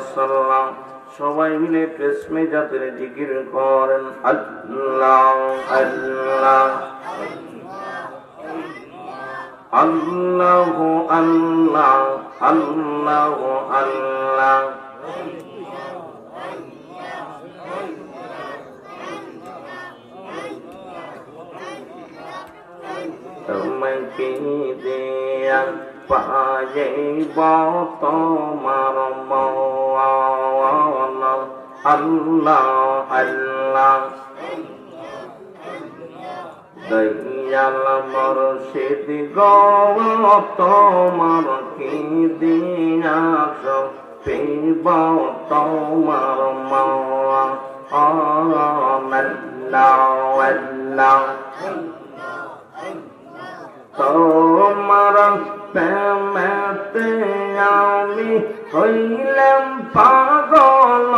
ওয়াসাল্লাম সবাই মিলে পেসমে জাতের জিকির করেন। আল্লাহ আল্লাহ। আল্লাহ আল্লাহ। আল্লাহ পাইব তোমার মন আল্লাহ আল্লাহ। দয়াল মরশিদ গো, তোমার কি দিয়াস পিব তোমার মন আল্লাহ আল্লাহ। তোমার প্রেমেতে আমি হইলাম পাগল,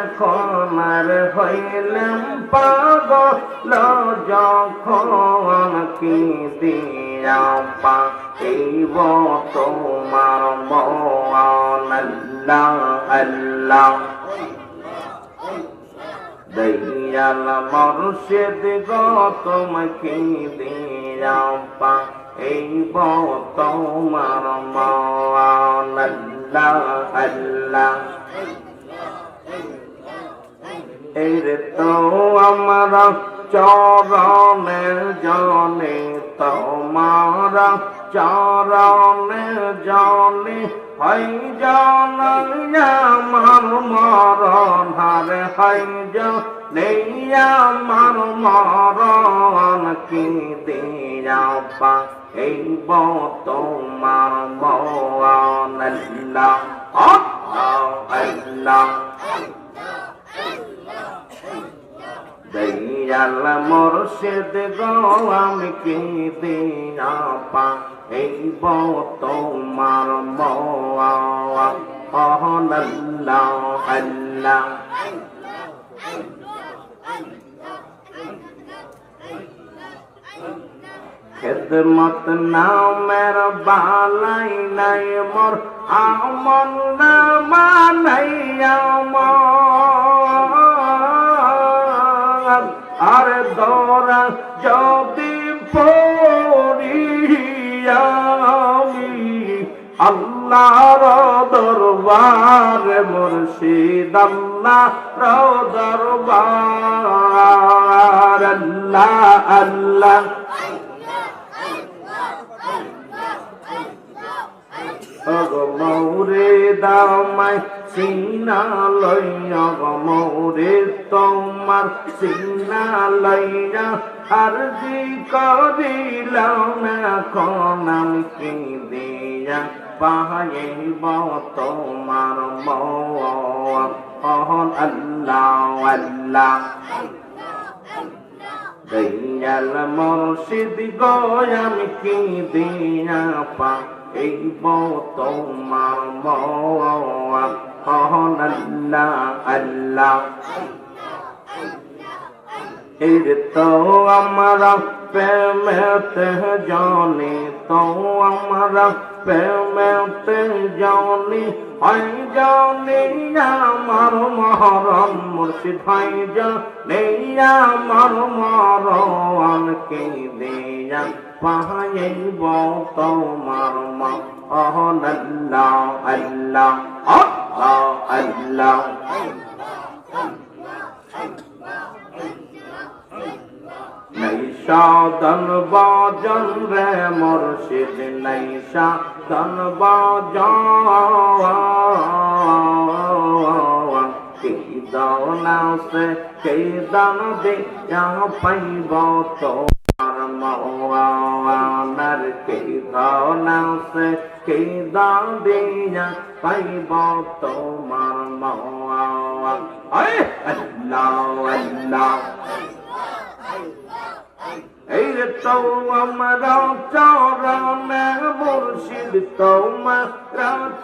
এখন আর হইলাম পাগল। যখন কি দিয়া পাইব তোমার মন? আল্লাহ আল্লাহ। দয়াল মর্ষিদ গো, তোমাকে দিয়া মান আল্লাহ আল্লাহ এর তো আমার চরণের জনে তোমার চরণের জনে হই জন আমার মরণ হারে হই নেই আমার মরণ কি দিয়া পা এই তোমার মরণ আল্লাহ আল্লাহ। দয়াল মুর্শিদ গো, আমি কি দিয়া এই তোমার মহন আল্লাহ আল্লাহ। খেদমত নামের বালাই নাই মোর আমন না মানাই আমার আর দরা যদি পড়িয়ামি আল্লাহর দরবার মুর্শিদ আল্লাহর দরবার আল্লাহ আল্লাহ মৌরে দামাই সিনা লইয়া মৌরে তোমার সিনা লইয়া আর জি করিলাম এখন আমি দিয়া পাহাইব তোমার মহন আল্লাহ আল্লাহ। আমি কি দিয়া পা এই মহন আল্লাহ আল্লাহ এর তো আমরা প্রেমেতে জানি তো আমরা প্রেমেতে জানি হয় জানি আমার মহরম মুর্শিদ হয় জানি আমার মরণ কে দিয়া পাইব তোমার মহন আল্লাহ আল্লাহ আল্লাহ আল্লাহ নৈশাদন বাজন রে মুর্শিদ নৈশাদন বাজন কি দানা সে কে দান দে পাইব তোমার মওয়ানার কে দানা সে কে দান দিয়া পাইব তোমার মওয়ান আল্লাহ আল্লাহ এই রে তো আমরা চরণে মুর্শিদ তোমার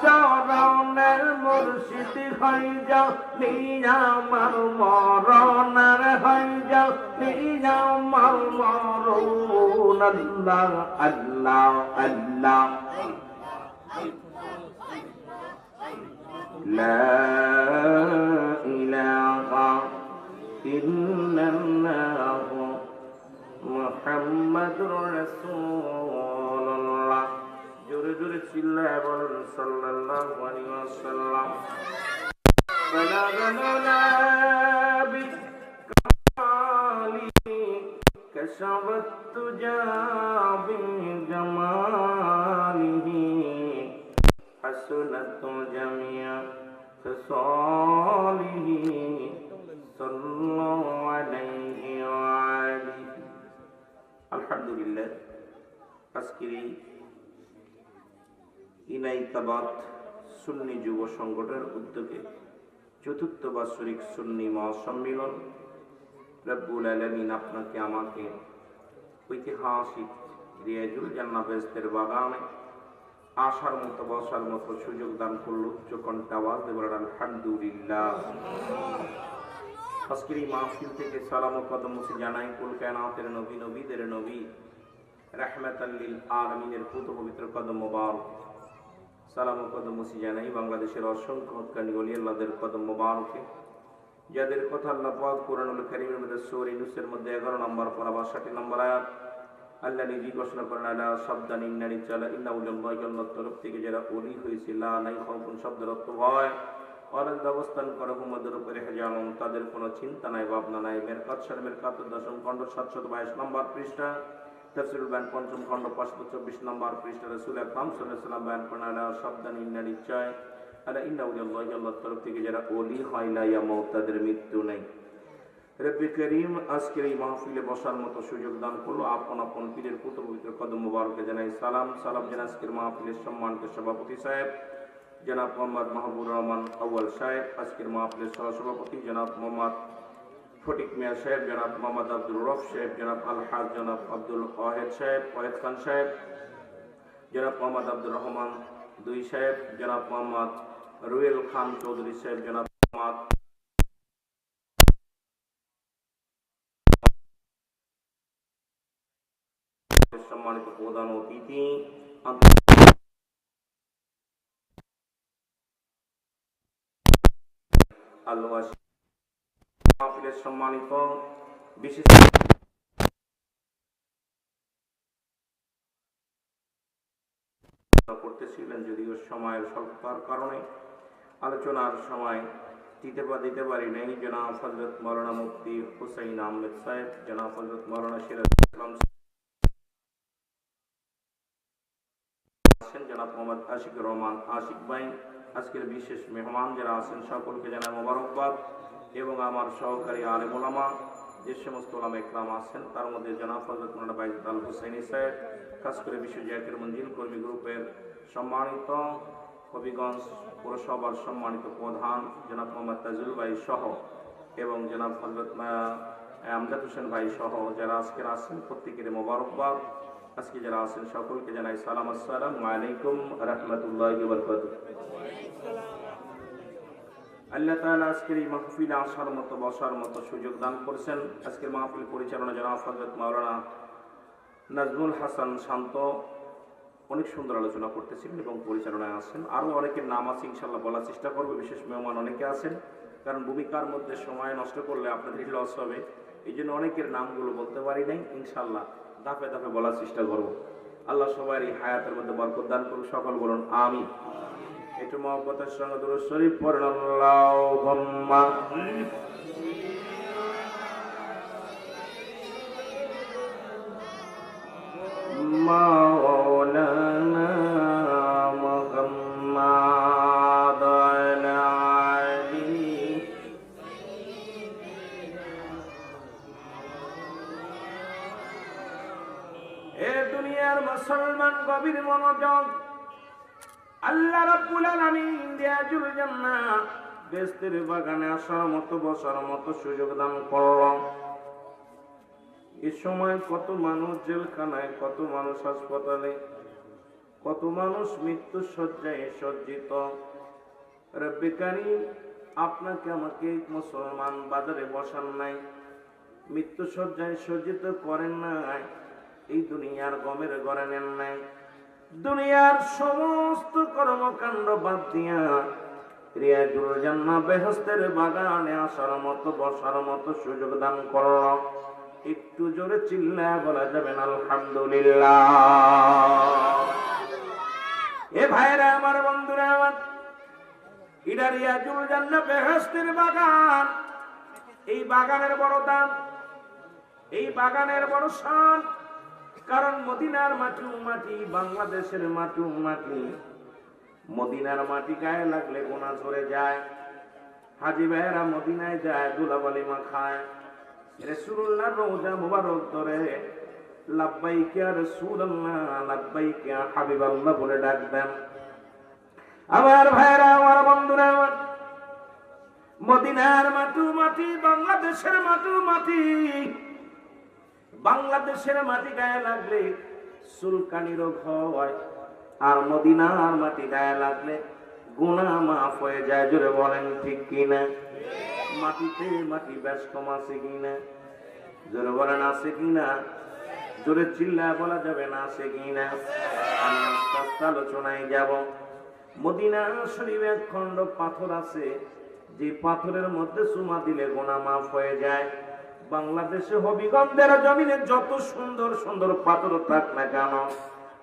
চরণে মুর্শিদ হই যাও নিয়া আমার মরণের হই যাও নিয়া আমার মরণ আল্লাহ আল্লাহ আল্লাহ لا إله إلا الله মোহাম্মদুর রাসূলুল্লাহ। জোরে জোরে চিল্লায় বলুন সাল্লাল্লাহু আলাইহি ওয়াসাল্লাম। বালাগানা বিকালি কশাবত জামিয়া ফসা আজকের এই ইনাইতাবাদ সুন্নি যুব সংগঠনের উদ্যোগে চতুর্থ বাৎসরিক সুন্নি রব্বুল আলমিন আপনাকে, আমাকে ঐতিহাসিক রিয়াজুল জান্না বেস্তের বাগানে আসার মতো, বসার মতো সুযোগ দান করল। উচ্চ কণ্ঠে আওয়াজ দেবার আলহামদুলিল্লাহ। আজকের এই মাহফিল থেকে সালাম কদম জানাই, কুল কায়নাতের নবী, নবীদের নবী। পুত পবিত্র সালাম কদম বাংলাদেশের অসংখ্য যাদের কথা সূরা ইউনূসের মধ্যে 11 নম্বর পড়া 62 নম্বর তরফ থেকে যারা হয়েছে, লা নাই শব্দের অবস্থান করে হুমদের তাদের কোনো চিন্তা নাই, ভাবনা নাই। মেরকাত শর্মের কাতর দশম খণ্ড সাতশত বাইশ নম্বর পৃষ্ঠা তফসিল ব্যান পঞ্চম খণ্ড, পাঁচশো চব্বিশ নম্বর পৃষ্ঠা, রসুল আকরাম সাল্লাম ব্যান আলা সাবধান, ইন্না নিশ্চয় আলা ইন্না উল্লাল্লাহি আল্লাহর তরফ থেকে যারা ওলি হয়, লা ইয়ামউত, তাদের মৃত্যু নেই। রব্বি করিম, আজকের এই মাহফিলে বসার মতো সুযোগ দান করল আপন আপন পীরের পুত পবিত্র কদম মুবারকে জানাই সালাম। সালাম জানাই আজকের মাহফিলের সম্মানিত সভাপতি সাহেব, জনাব মোহাম্মদ মাহবুর রহমান আউয়াল সাহেব, আজকের মাহফিলের সহসভাপতি জনাব মোহাম্মদ ফটিক মিয়া সাহেব, জনাব মোহাম্মদ আব্দুল রফ সাহেব, জনাব আলহাজ জনাব আব্দুল ওয়াহেদ সাহেব, ওয়াহেদ খান সাহেব, জনাব মোহাম্মদ আব্দুর রহমান দুই সাহেব, জনাব মোহাম্মদ রুয়েল খান চৌধুরী সাহেব, জনাব মোহাম্মদ সম্মানিত প্রধান অতিথি আল্লাহ মাহফিলের সম্মানিত বিশেষ করতেছিলেন যদিও সময়ের স্বল্পতার কারণে আলোচনার সময় দিতে বা দিতে পারি নাই। জনাব হজরত মৌলানা মুফতি হুসাইন আহমেদ সাহেব, জনাব হজরত মৌলানা সিরাজ ইসলাম আছেন, জনাব মোহাম্মদ আশিক রহমান আশিক ভাই, আজকের বিশেষ মেহমান যারা আছেন সকলকে জানাই মোবারকবাদ। এবং আমার সহকারী আলেম ওলামা, যে সমস্ত ওলামা ইকরাম আছেন, তার মধ্যে জনাব হজরত মোলানা বাইজুদ আল হুসাইনি সাহেব, খাস করে বিশ্ব জাকের মঞ্জিল কর্মী গ্রুপের সম্মানিত হবিগঞ্জ পৌরসভার সম্মানিত প্রধান জনাব মোহাম্মদ তাজুল ভাই সহ এবং জনাব হজরত আমজাদ হোসেন ভাই সহ যারা আজকের আছেন, প্রত্যেকের মোবারকবাদ। আজকে যারা আছেন, সকলকে জানাই সালাম আসসালাম। আলাইকুম রহমতুল্লাহ বরকত আল্লাহ তাআলা আজকের এই মাহফিলে আসার মতো, বসার মতো সুযোগ দান করেছেন। আজকের মাহফিল পরিচালনা জনাব হজরত মাওলানা নাজমুল হাসান শান্ত। অনেক সুন্দর আলোচনা করতেছিলেন এবং পরিচালনায় আছেন। আরও অনেকের নাম আছে ইনশাল্লাহ বলার চেষ্টা করব। বিশেষ মেহমান অনেকে আছেন। কারণ ভূমিকার মধ্যে সময় নষ্ট করলে আপনাদের লস হবে। এই জন্য অনেকের নামগুলো বলতে পারি নাই। ইনশাল্লাহ দাফে দাফে বলার চেষ্টা করব। আল্লাহ সবাই এই হায়াতের মধ্যে বরকত দান করুন সকল বলুন আমি একটু মহব্বতের সঙ্গে দুরূদ শরীফ পড়েন আল্লাহ রাব্বুল আলামিন দিয়াজুল জান্নাহ বেস্তের বাগানে আসার মতো, বসার মতো সুযোগ দান করলাম এ সময় কত মানুষ জেলখানায়, কত মানুষ হাসপাতালে, কত মানুষ মৃত্যু শয্যায় সজ্জিত। রব্বে কারীম, আপনাকে আমাকে মুসলমান বাজারে বসান নাই মৃত্যু শয্যায় সজ্জিত করেন নাই, এই দুনিয়ার গমের গড়ে নেন নাই। দুনিয়ার সমস্ত কর্মকাণ্ড বাদ দিয়া রিয়াজুল জান্না বেহস্তের বাগানে আসার মতো, বসার মতো সুযোগ দান করল একটু জোরে চিল্লা, বলা যাবেন আলহামদুলিল্লাহ। এ ভাইরা আমার বন্ধুরা, আমার এটা রিয়াজুল জান্না বেহস্তের বাগান। এই বাগানের বড় দাম, এই বাগানের বড় শান কারণ মদিনার মাটি মাটি বাংলাদেশের মাটি মাটি মদিনার মাটি গায়ে লাগলে গোনা ঝরে যায়। হাজি ভাইয়েরা মদিনায় যায় দুলাবালি মা খায়। রেসুল্লাহ রোজা মুবারক ধরে। লাব্বাইকে রাসূলুল্লাহ, লাব্বাইকে হাবিবাল্লাহ বলে ডাক দেন। আমার ভাইয়েরা, আমার বন্ধুরা, আমার মদিনার মাটু মাটি বাংলাদেশের মাটু মাটি বাংলাদেশের মাটি গায়ে লাগলে সুলকানি রোগ হয়, আর মদিনার মাটি গায়ে লাগলে গুণা মাফ হয়ে যায়, জোরে বলেন ঠিক কিনা? মাটিতে মাটি বেশ কম আছে কিনা? জোরে বলেন আছে কিনা? জোরে চিল্লায় বলা যাবে না আছে কিনা? আমি আস্তে আস্তে আলোচনায় যাব। মদিনা শরীফে এক খণ্ড পাথর আছে, যে পাথরের মধ্যে সুমা দিলে গোনা মাফ হয়ে যায়। বাংলাদেশে হবিগঞ্জের জমিনে যত সুন্দর সুন্দর পাথর থাক না কেন,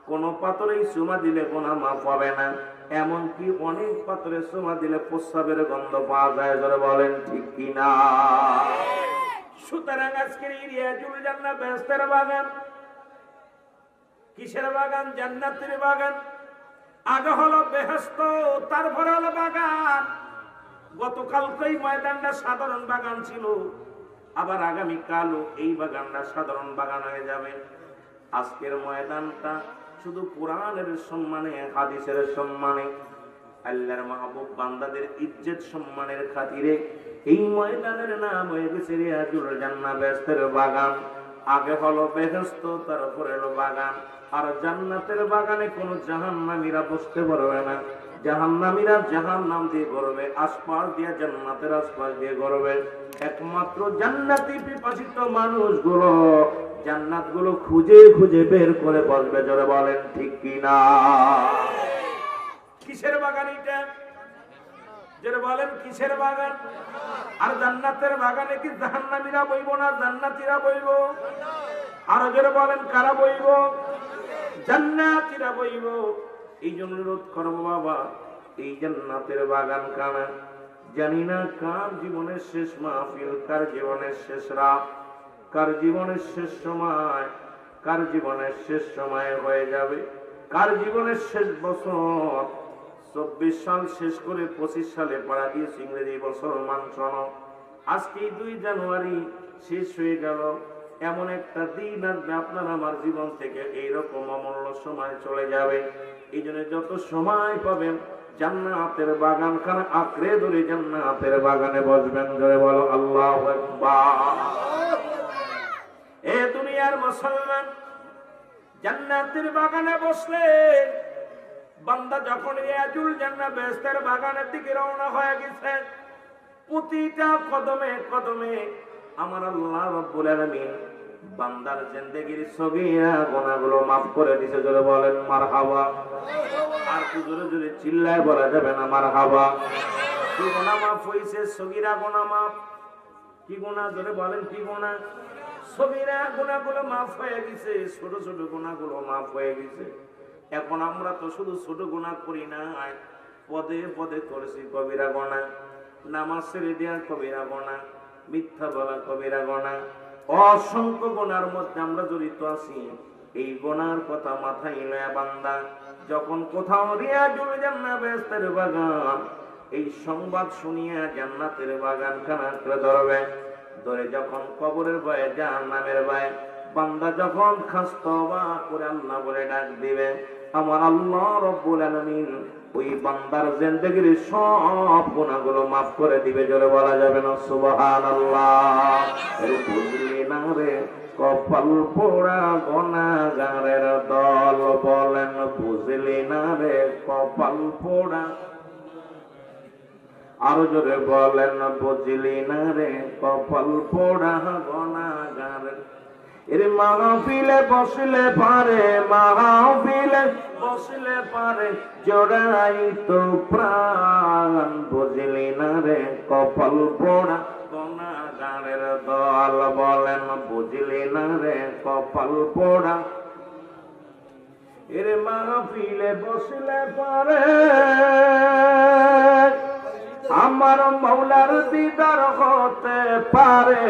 কোন পাথরেই সুমা দিলে গোনা মাফ হবে না। এমনকি অনেক পাথরে সুমা দিলে প্রস্রাবের গন্ধ পাওয়া যায় ধরে বলেন ঠিক কিনা? সুতরাং আজকের ইরিয়াজুল জান্নাত বেহেশতের বাগান, কিসের বাগান? জান্নাতের বাগান। আগে হলো বেহেস্ত তারপরে হলো বাগান। গতকালকেই ময়দানটা সাধারণ বাগান ছিল। আবার আগামী কালও এই বাগানটা সাধারণ বাগান হয়ে যাবে। আজকের ময়দানটা শুধু কোরআনের সম্মানে, হাদিসের সম্মানে, আল্লাহর মাহবুব বান্দাদের ইজ্জত সম্মানের খাতিরে এই ময়দানের নাম হয়ে গেছে রিয়াজুল জান্না ব্যস্তের বাগান। আগে হলো বেহেস্ত তারপরে হলো বাগান। আর জান্নাতের বাগানে কোনো জাহান্নামীরা বসতে পারবে না। জাহান্নামীরা জাহান নাম দিয়ে করবে আশপাশ দিয়ে জান্নাতের আশপাশ দিয়ে করবে একমাত্র জান্নাতি পিপাসিত মানুষগুলো জান্নাতগুলো খুঁজে খুঁজে বের করে বসবে জোরে বলেন, ঠিক কিনা কিসের বাগান এটা? যেটা বলেন, কিসের বাগান? আর জান্নাতের বাগানে কি জাহান্নামীরা বইব না জান্নাতীরা বইব? আর যারা বলেন, কারা বইব? জান্নাতীরা বইব। এই জন্য রোধ করব বাবা, এই জান্নাতের বাগান কানা জানি না কার জীবনের শেষ মাহফিল, কার জীবনের শেষ রাত, কার জীবনের শেষ সময়, কার জীবনের শেষ সময় হয়ে যাবে, কার জীবনের শেষ বছর। চব্বিশ সাল শেষ করে পঁচিশ সালে পাড়া দিয়েছে ইংরেজি বছর মানসন আজকে দুই জানুয়ারি শেষ হয়ে গেল। এমন একটা দিন আসবে, আপনার আমার জীবন থেকে এইরকম অমূল্য সময় চলে যাবে। এই জন্য যত সময় পাবেন জান্নাতের বাগান খানা আঁকড়ে ধরে জান্নাতের বাগানে বসবেন ধরে বলো, আল্লাহ এ দুনিয়ার মুসলমান, জান্নাতের বাগানে বসলে বান্দা যখন রিয়াজুল জান্নাত বেহেশতের বাগানের দিকে রওনা হয়ে গেছে, প্রতিটা কদমে কদমে আমার আল্লাহ রব্বুল আলামিন বান্দার জিন্দেগির সগীরা গুনাহগুলো মাফ করে দিছে, জোরে বলেন, মারহাবা। আর কি জোরে জোরে চিল্লায় বলা যাবে না, মারহাবা। কি গুনাহ maaf হইছে সগীরা গুনাহ maaf কি গুনাহ জোরে বলেন, কি গুনাহ সগীরা গোনাগুলো মাফ হয়ে গেছে, ছোট ছোট গুনাহগুলো মাফ হয়ে গেছে। এখন আমরা তো শুধু ছোট গুনাহ করি না পদে পদে করেছি কবিরা গণা নামাজ ছেড়ে দেওয়া কবিরা গণা মিথ্যা বলা কবিরা গণা অসংখ্য গোনার মধ্যে আমরা জড়িত আছি। এই গোনার কথা মাথায় নয়া বান্দা, যখন কোথাও রিয়াজুল জান্না বেস্তের বাগান, এই সংবাদ শুনিয়া জান্নাতের বাগান খানা করে ধরবে। ধরে যখন কবরের বয়ে ভয়ে, জাহান্নামের ভয়ে, বান্দা যখন খাস্তবা করে আল্লাহ বলে ডাক দিবে, আমার আল্লাহ রব্বুল আলামিন ওই বান্দার জিন্দেগির সব গুনাহগুলো maaf করে দিবে, জোরে বলা যাবে না? এর বুঝলি না রে, কপাল পোড়া গনাগারের দল বলেন, বুঝলি না রে, কপাল পোড়া। আরও জোরে বলেন, বুঝলি না রে, কপাল পোড়া গনাগারের এর মাহফিলে বসলে পারে, মাহফিলে বসলে পারে, জোড়াই তো প্রাণ, বুঝলি না রে কপাল পোড়া কোনা গানের দল বলেন, বুঝলি না রে কপাল পোড়া। এর মাহফিলে বসলে পারে, আমার মৌলার দিদার হতে পারে।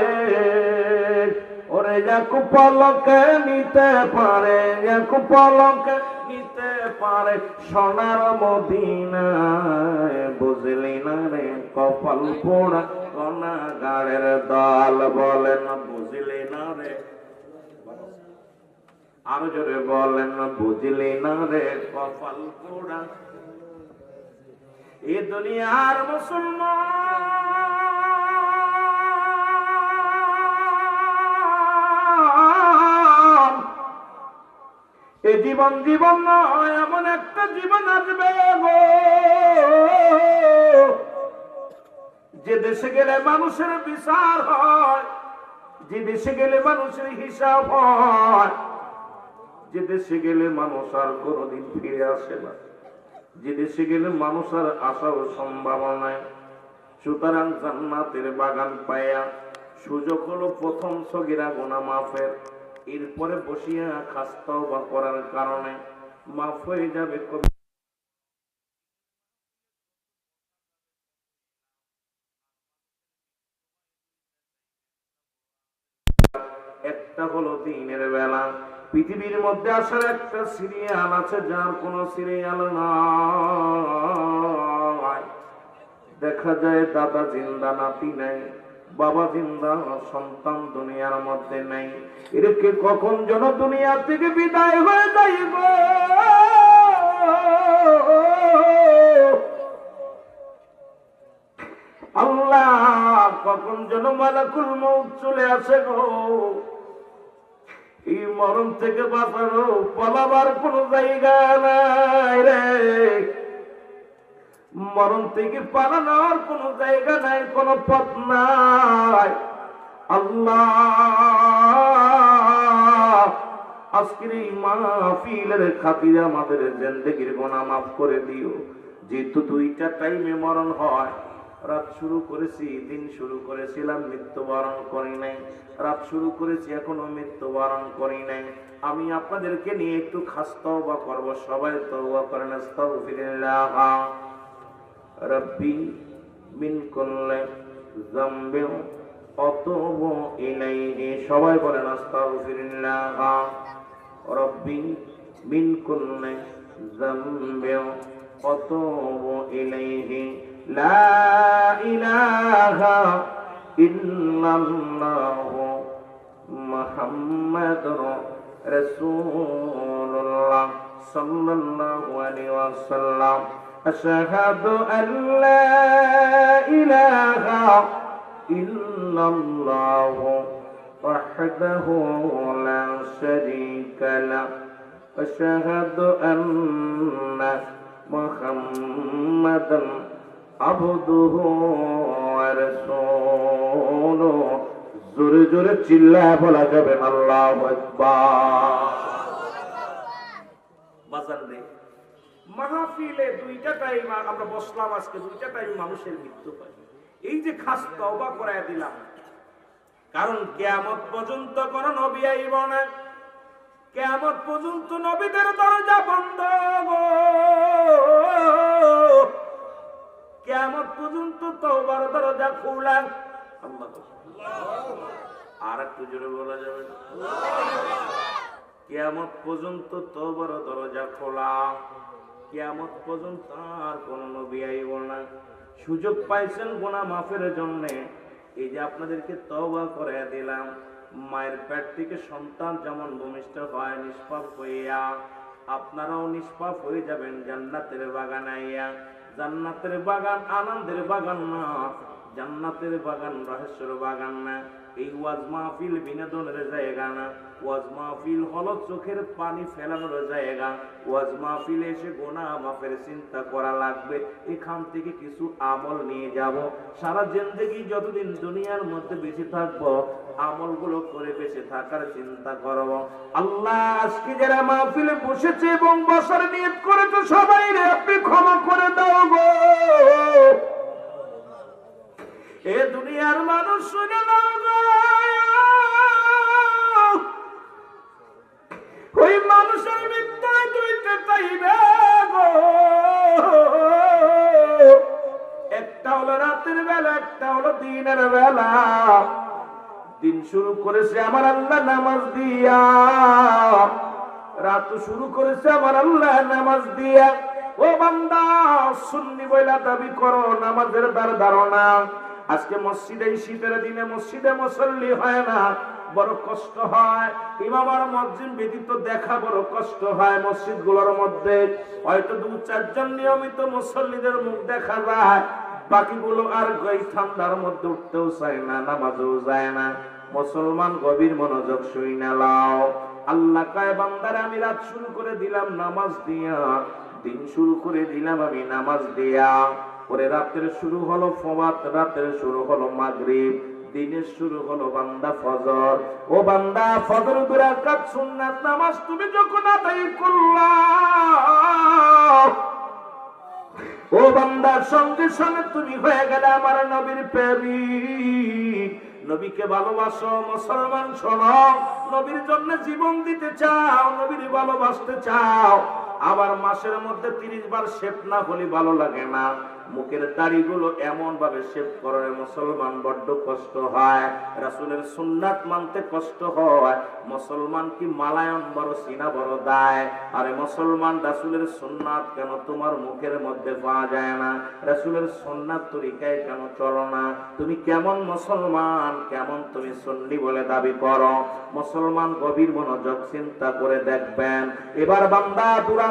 ওরে এক পলকে নিতে পারে, এক পলকে নিতে পারে। সোনার মদিনায় বুঝলি না রে, কপাল পোড়া কনা গাড়ের দল বলেন বুঝলি না রে। আরও জোরে বলেন বুঝলি না রে, কপাল পোড়া। এ দুনিয়ার মুসলমান এ জীবন জীবন নয়, এমন একটা জীবন আসবে গো। যে দেশে গেলে মানুষের বিচার হয়, যে দেশে গেলে মানুষের হিসাব হয়, যে দেশে গেলে মানুষ আর কোনোদিন ফিরে আসে না। যে দেশে গেলে মানুষ আর আসার সম্ভাবনা নাই। সুতরাং জান্নাতের বাগান পায়া সুযোগ হলো প্রথম সগিরা গোনা মাফের। এরপরে বসিয়া খাস্তাও বা করার কারণে মাফ হয়ে যাবে কবি। একটা হলো দিনের বেলা। পৃথিবীর মধ্যে আসার একটা সিরিয়াল আছে, যার কোনো সিরিয়াল নয় দেখা যায় দাদা জিন্দা নাতি নাই। বাবা জিন্দা, সন্তান দুনিয়ার মধ্যে নাই। এরকে কখন যেন দুনিয়া থেকে বিদায় হয়ে যাইব আল্লাহ, কখন যেন মালাকুল মৌত চলে আসে গো? এই মরণ থেকে বাঁচানো পালাবার কোনো জায়গা নাই রে। মরণ থেকে পালানোর কোনো জায়গা নাই, কোনো পথ নাই। আজকের এই মাহফিলের আমাদের জিন্দগির গোনা মাফ করে দিও। যেহেতু দুইটা টাইমে মরণ হয়, রাত শুরু করেছি, দিন শুরু করেছিলাম, মৃত্যুবরণ করি নাই। রাত শুরু করেছি, এখনও মৃত্যুবরণ করি নাই। আমি আপনাদেরকে নিয়ে একটু খাস তওবা করব। সবাই তওবা করেন রব্বি মিন কুল্লি যামবিন আতুবু ইলাইহি। সবাই বলেন, আস্তাগফিরুল্লাহ। রব্বি মিন কুল্লি যামবিন আতুবু ইলাইহি। লা ইলাহা ইল্লাল্লাহ মুহাম্মাদুর রাসূলুল্লাহ সাল্লাল্লাহু আলাইহি ওয়াসাল্লাম। أشهد أن لا إله إلا الله وحده لا شريك له أشهد أن محمدا عبده ورسوله জোরে জোরে চিল্লায় বলা যাবে আল্লাহ আকবার মাহফিলে দুইটা টাইম আমরা বসলাম আজকে, দুইটা টাইম মানুষের মৃত্যু হয়। এই যে খাস তওবা করায় দিলাম, কারণ কেয়ামত পর্যন্ত কোন নবী আইব না। কেয়ামত পর্যন্ত নবীদের দরজা বন্ধ। কেয়ামত পর্যন্ত তওবার দরজা খোলা। আর একটু জোরে বলা যাবে কেয়ামত পর্যন্ত তওবার দরজা খোলা। কেয়ামত পর্যন্ত আর কোন নবী আইব না। সুযোগ পাইছেন গোনা মাফের জন্য। এই যে আপনাদেরকে তওবা করে দিলাম, মায়ের পেট থেকে সন্তান যেমন ভূমিষ্ঠ হয়, নিষ্পাপ হইয়া আপনারাও নিষ্পাপ হয়ে যাবেন জান্নাতের বাগান আইয়া। জান্নাতের বাগান আনন্দের বাগান না, জান্নাতের বাগান রহস্যের বাগান না। এই ওয়াজ মাহফিল বিনোদনের জায়গা না। ওয়াজ মাহফিল হলো চোখের পানি ফেলানোর জায়গা। ওয়াজ মাহফিল এসে গোনা মাফের চিন্তা করা লাগবে। এখান থেকে কিছু আমল নিয়ে যাব। সারা জিন্দগি যতদিন দুনিয়ার মধ্যে বেঁচে থাকব, আমলগুলো করে বেঁচে থাকার চিন্তা করব। আল্লাহ, আজকে যারা মাহফিলে বসেছে এবং বসার নিয়ত করেছে সবাই রে আপনি ক্ষমা করে দাও গো। এ দুনিয়ার মানুষ শুনে ওই মানুষের মৃত্যু দুইতে পাইবে গো। একটা হলো রাতের বেলা, একটা হলো দিনের বেলা। দিন শুরু করেছে আমার আল্লাহ নামাজ দিয়া। রাত শুরু করেছে আমার আল্লাহ নামাজ দিয়া। ও বান্দা, সুন্নি বইলা দাবি করো, নামাজের দ্বার ধারণা। আজকে মসজিদে শীতের দিনে মসজিদে মুসল্লি হয় না, বড় কষ্ট হয়। ইমাম আর মসজিদ ব্যতীত দেখা বড় কষ্ট হয় মসজিদগুলোর মধ্যে। হয়তো দু চারজন নিয়মিত মুসল্লিদের মুখ দেখা যায়, বাকিগুলো আর এই ঠান্ডার মধ্যে উঠতেও চায় না, নামাজও যায় না। মুসলমান গভীর মনোযোগ শুই না, লাও। আল্লাহ কায়, বান্দারে, আমি রাত শুরু করে দিলাম নামাজ দিয়া, দিন শুরু করে দিলাম আমি নামাজ দিয়া। পরে রাত্রে শুরু হলো ফবাত রাত্রে শুরু হলো মাগরিব দিনের শুরু হলো বান্দা ফজর। ও বান্দা, ফজর দুরাকাত সুন্নাত নামাজ তুমি যখন আদায় করলা, ও বান্দার সঙ্গে সঙ্গে তুমি হয়ে গেলে আমার নবীর প্রেমিক নবীকে ভালোবাসো, মুসলমান শোনো, নবীর জন্য জীবন দিতে চাও, নবীর ভালোবাসতে চাও। আবার মাসের মধ্যে তিরিশ বার শেপ না হলে ভালো লাগে না। মুখের দাড়িগুলো এমন ভাবে শেপ করে, মুসলমান বড্ড কষ্ট হয়, রাসুলের সুন্নাত মানতে কষ্ট হয়, মুসলমান কি মালায়ন বড় সিনা বড় দায়? আরে মুসলমান, রাসুলের সুন্নাত কেন তোমার মুখের মধ্যে পাওয়া যায় না? রাসুলের সুন্নাত তরিকায় কেন চলো না? তুমি কেমন মুসলমান? কেমন তুমি সুন্নি বলে দাবি করো? মুসলমান গভীর মনোযোগ চিন্তা করে দেখবেন। এবার বান্দা দুরা